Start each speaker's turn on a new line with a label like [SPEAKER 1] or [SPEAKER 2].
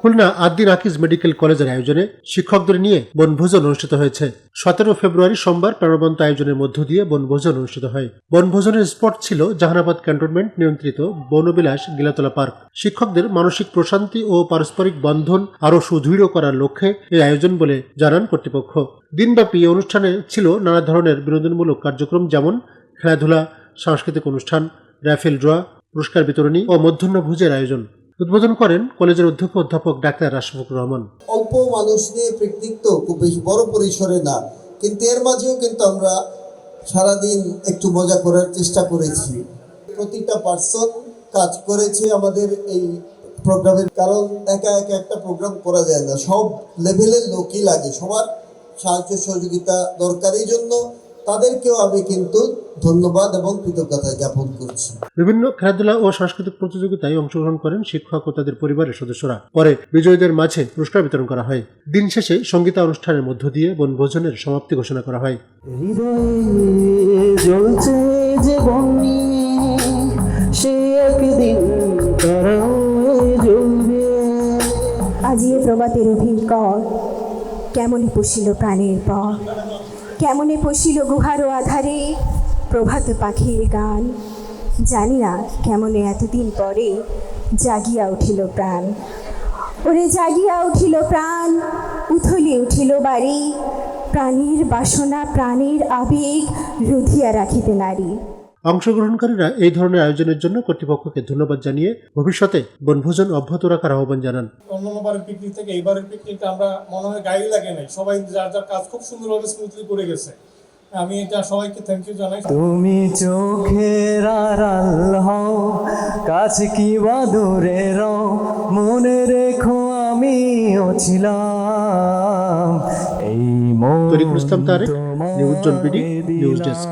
[SPEAKER 1] Khulna Ad-din Akij medical কলেজের আয়োজনে শিক্ষকদের নিয়ে বনভোজন অনুষ্ঠিত হয়েছে। সতেরো ফেব্রুয়ারি সোমবার প্রাণবন্ত আয়োজনের মধ্য দিয়ে বনভোজন অনুষ্ঠিত হয়। বনভোজনের স্পট ছিল জাহানাবাদ ক্যান্টনমেন্ট, নিয়ন্ত্রিত বনবিলাস, গিলাতলা পার্ক। শিক্ষকদের মানসিক প্রশান্তি ও পারস্পরিক বন্ধন আরও সুদৃঢ় করার লক্ষ্যে এই আয়োজন বলে জানান কর্তৃপক্ষ। দিনব্যাপী এই অনুষ্ঠানে ছিল নানা ধরনের বিনোদনমূলক কার্যক্রম যেমন খেলাধুলা, সাংস্কৃতিক অনুষ্ঠান, র্যাফেল ড্র, পুরস্কার বিতরণী ও মধ্যাহ্নভোজের আয়োজন। উদ্বোধন করেন কলেজের অধ্যক্ষ অধ্যাপক ডাক্তার রাশফুকুর রহমান।
[SPEAKER 2] অল্প মানুষ নিয়ে পিকনিক তো খুব বেশি বড় পরিসরে না, কিন্তু এর মাঝেও কিন্তু আমরা সারাদিন একটু মজা করার চেষ্টা করেছি। প্রতিটা পার্সন কাজ করেছে আমাদের এই প্রোগ্রামের কারণ একা একা একটা প্রোগ্রাম করা যায় না। সব লেভেলের লোকই লাগে, সবার সাহায্য সহযোগিতা দরকার। এই জন্য তাদেরকেও আমি কিন্তু ধন্যবাদ এবং কৃতজ্ঞতা জ্ঞাপন করছি।
[SPEAKER 1] বিভিন্ন খেলাধুলা ও সাংস্কৃতিক প্রতিযোগিতায় অংশগ্রহণ করেন শিক্ষক ও তাদের পরিবারের সদস্যরা। পরে বিজয়ীদের মাঝে পুরস্কার বিতরণ করা হয়। দিন শেষে সঙ্গীতা অনুষ্ঠানের মধ্য দিয়ে বনভোজনের সমাপ্তি ঘোষণা করা হয়।
[SPEAKER 3] হৃদয়ে জ্বলছে যে বন্যি সে একদিন তারাও জ্বলবে।
[SPEAKER 4] আজি এ প্রভাতের অভিঙ্কর কেমনে পশিল প্রাণের পর কেমনে পশিল গুহারও আধারে? প্রভাত পাখির গান। জানি না কেমনে এতদিন পরে জাগিয়া উঠিল প্রাণ। ওরে জাগিয়া উঠিল প্রাণ, উথলি উঠিল বাড়ি। প্রাণীর বাসনা, প্রাণীর আবেগ রুধিয়া রাখিতে নারী।
[SPEAKER 1] অংশগ্রহণকারীরা এই ধরনের আয়োজনের জন্য কর্তৃপক্ষকে ধন্যবাদ জানিয়ে ভবিষ্যতে বনভোজন অব্যাহত রাখার আহ্বান জানান।
[SPEAKER 5] অন্যান্য বারের পিকনিক থেকে এইবারের পিকনিকটা আমরা মনে হয় গাড়ি লাগে নাই। সবাই যার যার কাজ খুব সুন্দরভাবে স্মুথলি করে গেছে। আমি এটা সবাইকে থ্যাংক ইউ জানাই।
[SPEAKER 3] তুমি চোখের আড়াল হও কাছে কি বা দূরে রও? মনে রেখো আমিও ছিলাম এই মন
[SPEAKER 1] তরিকুল ইসলাম তারেক, নিউজ জন বিডি, নিউজ ডেস্ক।